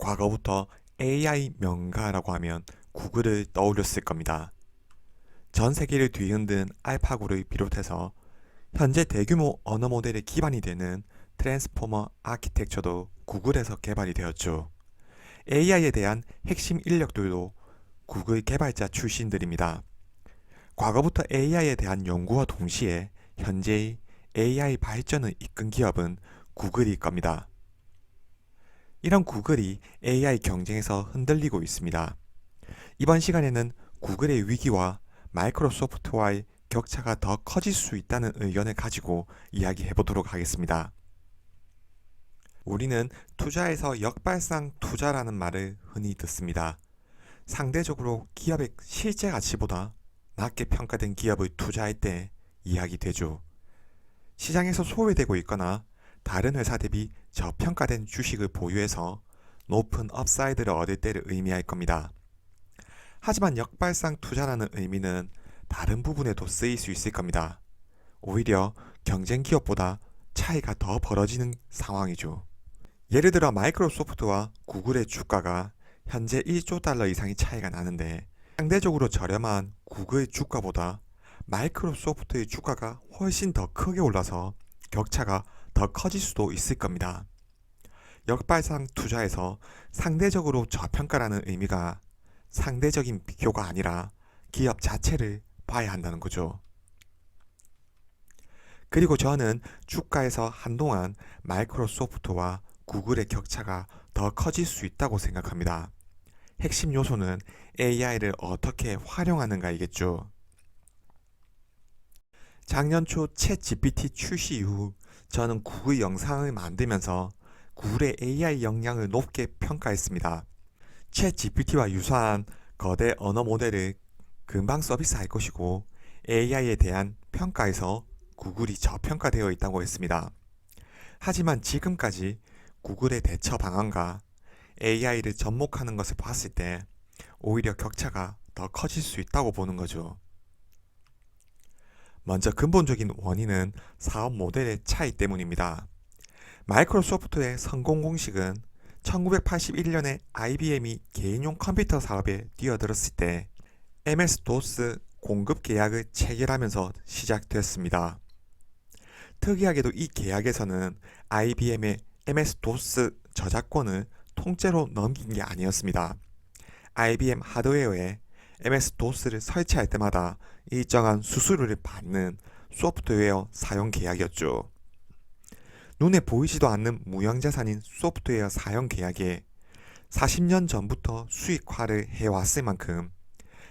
과거부터 AI 명가라고 하면 구글을 떠올렸을 겁니다. 전 세계를 뒤흔든 알파고를 비롯해서 현재 대규모 언어 모델의 기반이 되는 트랜스포머 아키텍처도 구글에서 개발이 되었죠. AI에 대한 핵심 인력들도 구글 개발자 출신들입니다. 과거부터 AI에 대한 연구와 동시에 현재의 AI 발전을 이끈 기업은 구글일 겁니다. 이런 구글이 AI 경쟁에서 흔들리고 있습니다. 이번 시간에는 구글의 위기와 마이크로소프트와의 격차가 더 커질 수 있다는 의견을 가지고 이야기해 보도록 하겠습니다. 우리는 투자에서 역발상 투자라는 말을 흔히 듣습니다. 상대적으로 기업의 실제 가치보다 낮게 평가된 기업을 투자할 때 이야기되죠. 시장에서 소외되고 있거나 다른 회사 대비 저평가된 주식을 보유해서 높은 업사이드를 얻을 때를 의미할 겁니다. 하지만 역발상 투자라는 의미는 다른 부분에도 쓰일 수 있을 겁니다. 오히려 경쟁 기업보다 차이가 더 벌어지는 상황이죠. 예를 들어 마이크로소프트와 구글의 주가가 현재 1조 달러 이상의 차이가 나는데 상대적으로 저렴한 구글 주가보다 마이크로소프트의 주가가 훨씬 더 크게 올라서 격차가 더 커질 수도 있을 겁니다. 역발상 투자에서 상대적으로 저평가라는 의미가 상대적인 비교가 아니라 기업 자체를 봐야 한다는 거죠. 그리고 저는 주가에서 한동안 마이크로소프트와 구글의 격차가 더 커질 수 있다고 생각합니다. 핵심 요소는 AI를 어떻게 활용하는가이겠죠. 작년 초 챗 GPT 출시 이후 저는 구글 영상을 만들면서 구글의 AI 역량을 높게 평가했습니다. 챗 GPT와 유사한 거대 언어 모델을 금방 서비스할 것이고 AI에 대한 평가에서 구글이 저평가되어 있다고 했습니다. 하지만 지금까지 구글의 대처 방안과 AI를 접목하는 것을 봤을 때 오히려 격차가 더 커질 수 있다고 보는 거죠. 먼저 근본적인 원인은 사업 모델의 차이 때문입니다. 마이크로소프트의 성공 공식은 1981년에 IBM이 개인용 컴퓨터 사업에 뛰어들었을 때 MS-DOS 공급 계약을 체결하면서 시작되었습니다. 특이하게도 이 계약에서는 IBM의 MS-DOS 저작권을 통째로 넘긴 게 아니었습니다. IBM 하드웨어에 MS-DOS를 설치할 때마다 일정한 수수료를 받는 소프트웨어 사용 계약이었죠. 눈에 보이지도 않는 무형자산인 소프트웨어 사용 계약에 40년 전부터 수익화를 해왔을 만큼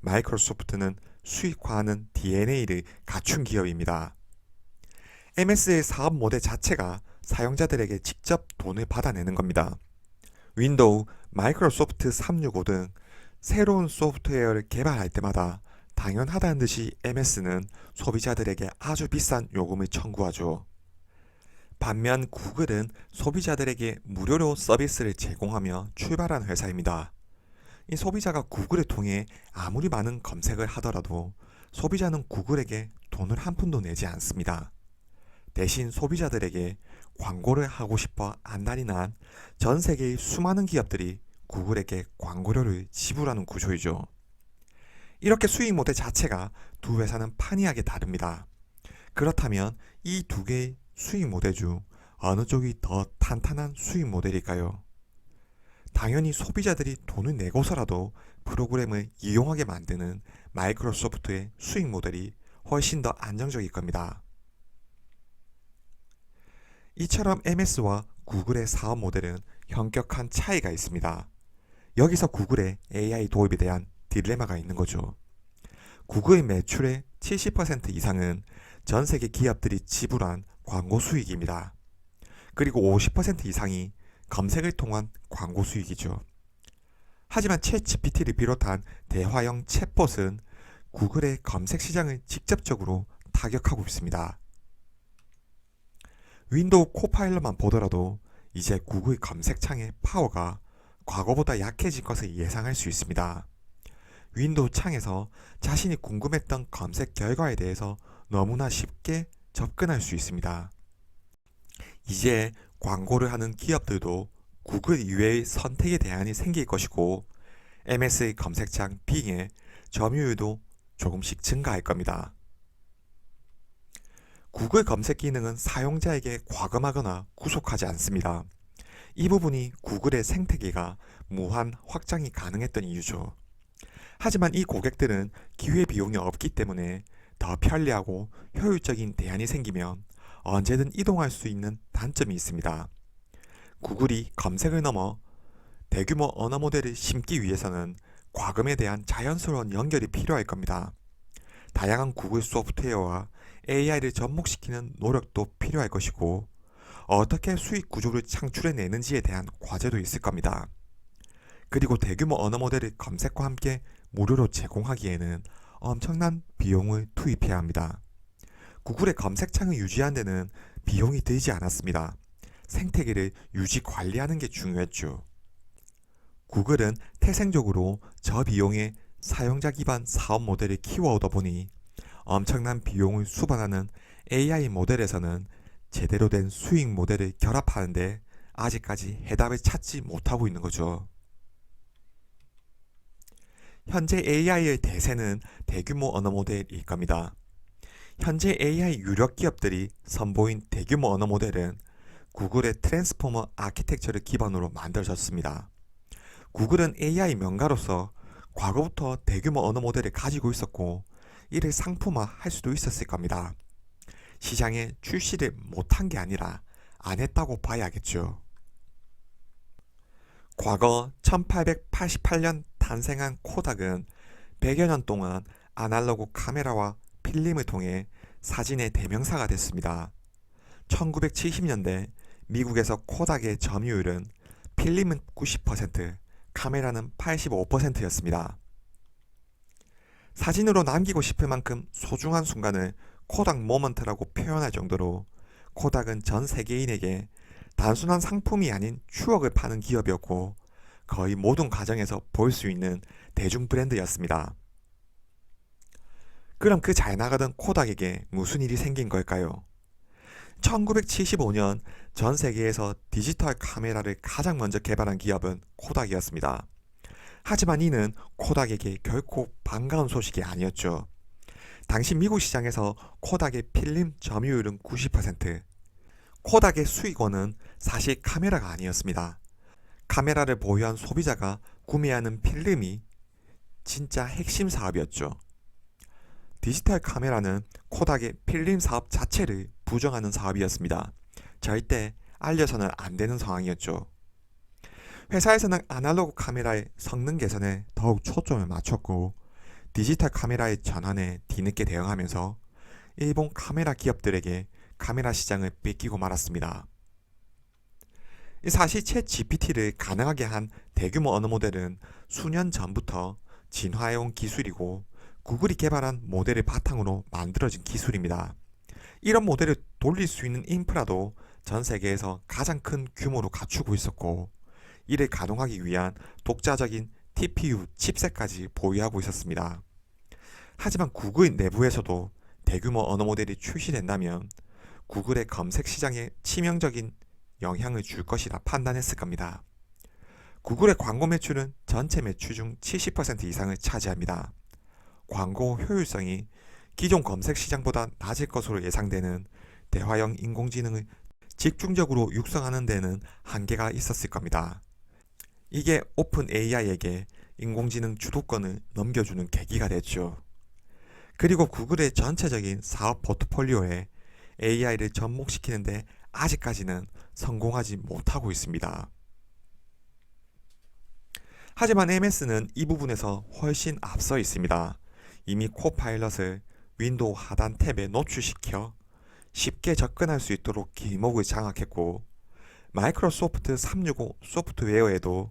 마이크로소프트는 수익화하는 DNA를 갖춘 기업입니다. MS의 사업 모델 자체가 사용자들에게 직접 돈을 받아내는 겁니다. 윈도우, 마이크로소프트 365 등 새로운 소프트웨어를 개발할 때마다 당연하다는 듯이 MS는 소비자들에게 아주 비싼 요금을 청구하죠. 반면 구글은 소비자들에게 무료로 서비스를 제공하며 출발한 회사입니다. 이 소비자가 구글을 통해 아무리 많은 검색을 하더라도 소비자는 구글에게 돈을 한 푼도 내지 않습니다. 대신 소비자들에게 광고를 하고 싶어 안달이 난 전 세계의 수많은 기업들이 구글에게 광고료를 지불하는 구조이죠. 이렇게 수익 모델 자체가 두 회사는 판이하게 다릅니다. 그렇다면 이 두 개의 수익 모델 중 어느 쪽이 더 탄탄한 수익 모델일까요? 당연히 소비자들이 돈을 내고서라도 프로그램을 이용하게 만드는 마이크로소프트의 수익 모델이 훨씬 더 안정적일 겁니다. 이처럼 MS와 구글의 사업 모델은 현격한 차이가 있습니다. 여기서 구글의 AI 도입에 대한 딜레마가 있는 거죠. 구글의 매출의 70% 이상은 전 세계 기업들이 지불한 광고 수익입니다. 그리고 50% 이상이 검색을 통한 광고 수익이죠. 하지만 챗 GPT를 비롯한 대화형 챗봇은 구글의 검색 시장을 직접적으로 타격하고 있습니다. 윈도우 코파일럿만 보더라도 이제 구글 검색창의 파워가 과거보다 약해질 것을 예상할 수 있습니다. 윈도우 창에서 자신이 궁금했던 검색 결과에 대해서 너무나 쉽게 접근할 수 있습니다. 이제 광고를 하는 기업들도 구글 이외의 선택의 대안이 생길 것이고 MS의 검색창 빙의 점유율도 조금씩 증가할 겁니다. 구글 검색 기능은 사용자에게 과금하거나 구속하지 않습니다. 이 부분이 구글의 생태계가 무한 확장이 가능했던 이유죠. 하지만 이 고객들은 기회 비용이 없기 때문에 더 편리하고 효율적인 대안이 생기면 언제든 이동할 수 있는 단점이 있습니다. 구글이 검색을 넘어 대규모 언어 모델을 심기 위해서는 과금에 대한 자연스러운 연결이 필요할 겁니다. 다양한 구글 소프트웨어와 AI를 접목시키는 노력도 필요할 것이고 어떻게 수익 구조를 창출해내는지에 대한 과제도 있을 겁니다. 그리고 대규모 언어 모델을 검색과 함께 무료로 제공하기에는 엄청난 비용을 투입해야 합니다. 구글의 검색창을 유지하는 데는 비용이 들지 않았습니다. 생태계를 유지 관리하는 게 중요했죠. 구글은 태생적으로 저비용의 사용자 기반 사업 모델을 키워오다 보니 엄청난 비용을 수반하는 AI 모델에서는 제대로 된 수익 모델을 결합하는데 아직까지 해답을 찾지 못하고 있는 거죠. 현재 AI의 대세는 대규모 언어 모델일 겁니다. 현재 AI 유력 기업들이 선보인 대규모 언어 모델은 구글의 트랜스포머 아키텍처를 기반으로 만들어졌습니다. 구글은 AI 명가로서 과거부터 대규모 언어 모델을 가지고 있었고 이를 상품화 할 수도 있었을 겁니다. 시장에 출시를 못한 게 아니라 안 했다고 봐야겠죠. 과거 1888년 탄생한 코닥은 100여 년 동안 아날로그 카메라와 필름을 통해 사진의 대명사가 됐습니다. 1970년대 미국에서 코닥의 점유율은 필름은 90%, 카메라는 85%였습니다. 사진으로 남기고 싶을 만큼 소중한 순간을 코닥 모먼트라고 표현할 정도로 코닥은 전 세계인에게 단순한 상품이 아닌 추억을 파는 기업이었고 거의 모든 가정에서 볼 수 있는 대중 브랜드였습니다. 그럼 그 잘 나가던 코닥에게 무슨 일이 생긴 걸까요? 1975년 전 세계에서 디지털 카메라를 가장 먼저 개발한 기업은 코닥이었습니다. 하지만 이는 코닥에게 결코 반가운 소식이 아니었죠. 당시 미국 시장에서 코닥의 필름 점유율은 90%, 코닥의 수익원은 사실 카메라가 아니었습니다. 카메라를 보유한 소비자가 구매하는 필름이 진짜 핵심 사업이었죠. 디지털 카메라는 코닥의 필름 사업 자체를 부정하는 사업이었습니다. 절대 알려서는 안 되는 상황이었죠. 회사에서는 아날로그 카메라의 성능 개선에 더욱 초점을 맞췄고 디지털 카메라의 전환에 뒤늦게 대응하면서 일본 카메라 기업들에게 카메라 시장을 뺏기고 말았습니다. 사실 챗 GPT를 가능하게 한 대규모 언어 모델은 수년 전부터 진화해온 기술이고 구글이 개발한 모델을 바탕으로 만들어진 기술입니다. 이런 모델을 돌릴 수 있는 인프라도 전 세계에서 가장 큰 규모로 갖추고 있었고 이를 가동하기 위한 독자적인 TPU 칩셋까지 보유하고 있었습니다. 하지만 구글 내부에서도 대규모 언어 모델이 출시된다면 구글의 검색 시장에 치명적인 영향을 줄 것이라 판단했을 겁니다. 구글의 광고 매출은 전체 매출 중 70% 이상을 차지합니다. 광고 효율성이 기존 검색 시장보다 낮을 것으로 예상되는 대화형 인공지능을 집중적으로 육성하는 데는 한계가 있었을 겁니다. 이게 오픈 AI에게 인공지능 주도권을 넘겨주는 계기가 됐죠. 그리고 구글의 전체적인 사업 포트폴리오에 AI를 접목시키는데 아직까지는 성공하지 못하고 있습니다. 하지만 MS는 이 부분에서 훨씬 앞서 있습니다. 이미 코파일럿을 윈도우 하단 탭에 노출시켜 쉽게 접근할 수 있도록 길목을 장악했고 마이크로소프트 365 소프트웨어에도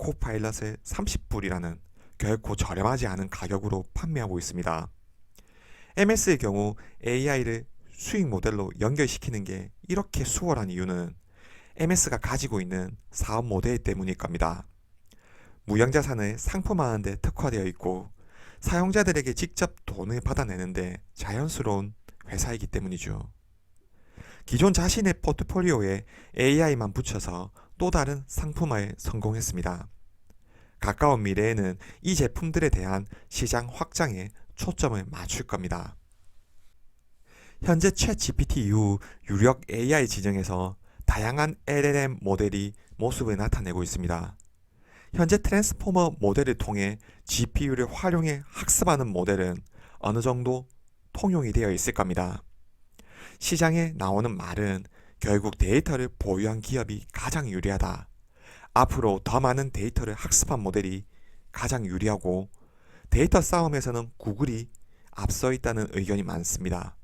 코파일럿을 30불이라는 결코 저렴하지 않은 가격으로 판매하고 있습니다. MS의 경우 AI를 수익 모델로 연결시키는 게 이렇게 수월한 이유는 MS가 가지고 있는 사업 모델 때문일 겁니다. 무형자산을 상품화하는 데 특화되어 있고 사용자들에게 직접 돈을 받아내는데 자연스러운 회사이기 때문이죠. 기존 자신의 포트폴리오에 AI만 붙여서 또 다른 상품화에 성공했습니다. 가까운 미래에는 이 제품들에 대한 시장 확장에 초점을 맞출 겁니다. 현재 챗 GPT 이후 유력 AI 지정에서 다양한 LLM 모델이 모습을 나타내고 있습니다. 현재 트랜스포머 모델을 통해 GPU를 활용해 학습하는 모델은 어느 정도 통용이 되어 있을 겁니다. 시장에 나오는 말은 결국 데이터를 보유한 기업이 가장 유리하다. 앞으로 더 많은 데이터를 학습한 모델이 가장 유리하고 데이터 싸움에서는 구글이 앞서 있다는 의견이 많습니다.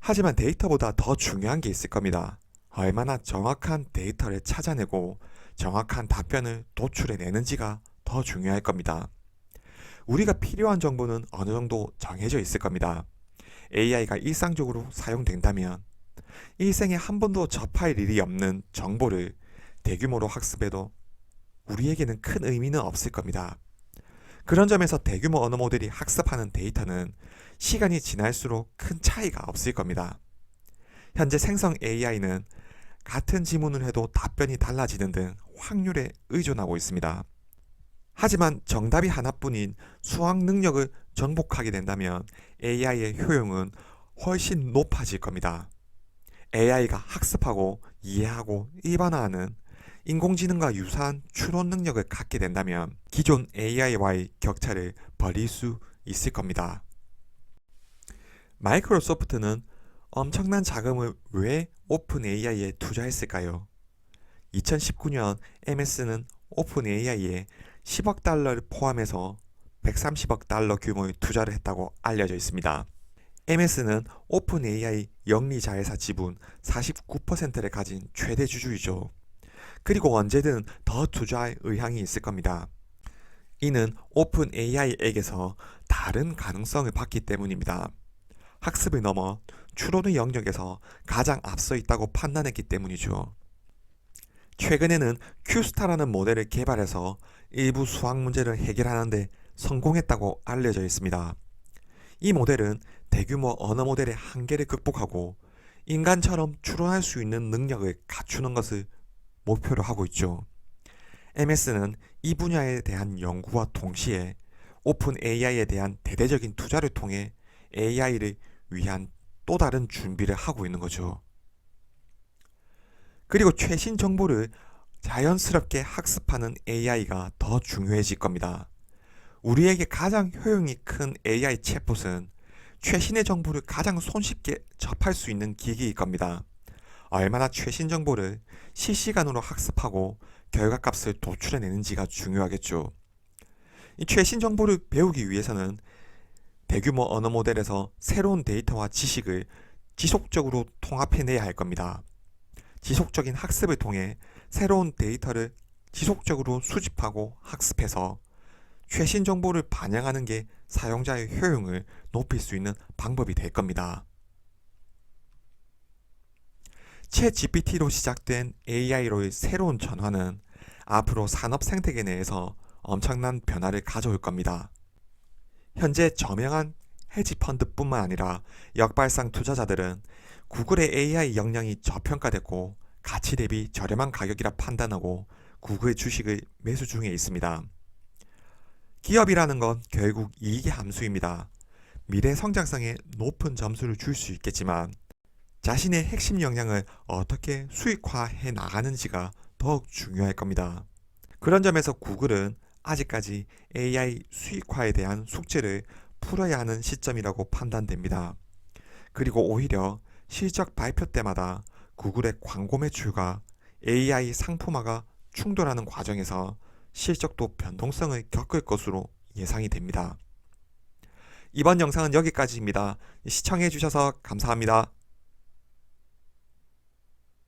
하지만 데이터보다 더 중요한 게 있을 겁니다. 얼마나 정확한 데이터를 찾아내고 정확한 답변을 도출해 내는지가 더 중요할 겁니다. 우리가 필요한 정보는 어느 정도 정해져 있을 겁니다. AI가 일상적으로 사용된다면 일생에 한 번도 접할 일이 없는 정보를 대규모로 학습해도 우리에게는 큰 의미는 없을 겁니다. 그런 점에서 대규모 언어 모델이 학습하는 데이터는 시간이 지날수록 큰 차이가 없을 겁니다. 현재 생성 AI는 같은 지문을 해도 답변이 달라지는 등 확률에 의존하고 있습니다. 하지만 정답이 하나뿐인 수학 능력을 정복하게 된다면 AI의 효용은 훨씬 높아질 겁니다. AI가 학습하고 이해하고 일반화하는 인공지능과 유사한 추론 능력을 갖게 된다면 기존 AI와의 격차를 벌릴 수 있을 겁니다. 마이크로소프트는 엄청난 자금을 왜 오픈 AI에 투자했을까요? 2019년 MS는 오픈 AI에 10억 달러를 포함해서 130억 달러 규모의 투자를 했다고 알려져 있습니다. MS는 오픈 AI 영리 자회사 지분 49%를 가진 최대 주주이죠. 그리고 언제든 더 투자할 의향이 있을 겁니다. 이는 오픈 AI에게서 다른 가능성을 봤기 때문입니다. 학습을 넘어 추론의 영역에서 가장 앞서 있다고 판단했기 때문이죠. 최근에는 큐스타라는 모델을 개발해서 일부 수학 문제를 해결하는데 성공했다고 알려져 있습니다. 이 모델은 대규모 언어 모델의 한계를 극복하고 인간처럼 추론할 수 있는 능력을 갖추는 것을 목표로 하고 있죠. MS는 이 분야에 대한 연구와 동시에 오픈 AI에 대한 대대적인 투자를 통해 AI를 위한 또 다른 준비를 하고 있는 거죠. 그리고 최신 정보를 자연스럽게 학습하는 AI가 더 중요해질 겁니다. 우리에게 가장 효용이 큰 AI 챗봇은 최신의 정보를 가장 손쉽게 접할 수 있는 기기일 겁니다. 얼마나 최신 정보를 실시간으로 학습하고 결과값을 도출해내는지가 중요하겠죠. 이 최신 정보를 배우기 위해서는 대규모 언어 모델에서 새로운 데이터와 지식을 지속적으로 통합해내야 할 겁니다. 지속적인 학습을 통해 새로운 데이터를 지속적으로 수집하고 학습해서 최신 정보를 반영하는 게 사용자의 효용을 높일 수 있는 방법이 될 겁니다. 채 GPT로 시작된 AI로의 새로운 전환은 앞으로 산업 생태계 내에서 엄청난 변화를 가져올 겁니다. 현재 저명한 헤지펀드뿐만 아니라 역발상 투자자들은 구글의 AI 역량이 저평가됐고 가치 대비 저렴한 가격이라 판단하고 구글의 주식을 매수 중에 있습니다. 기업이라는 건 결국 이익의 함수입니다. 미래 성장성에 높은 점수를 줄 수 있겠지만 자신의 핵심 역량을 어떻게 수익화해 나가는지가 더욱 중요할 겁니다. 그런 점에서 구글은 아직까지 AI 수익화에 대한 숙제를 풀어야 하는 시점이라고 판단됩니다. 그리고 오히려 실적 발표 때마다 구글의 광고 매출과 AI 상품화가 충돌하는 과정에서 실적도 변동성을 겪을 것으로 예상이 됩니다. 이번 영상은 여기까지입니다. 시청해 주셔서 감사합니다.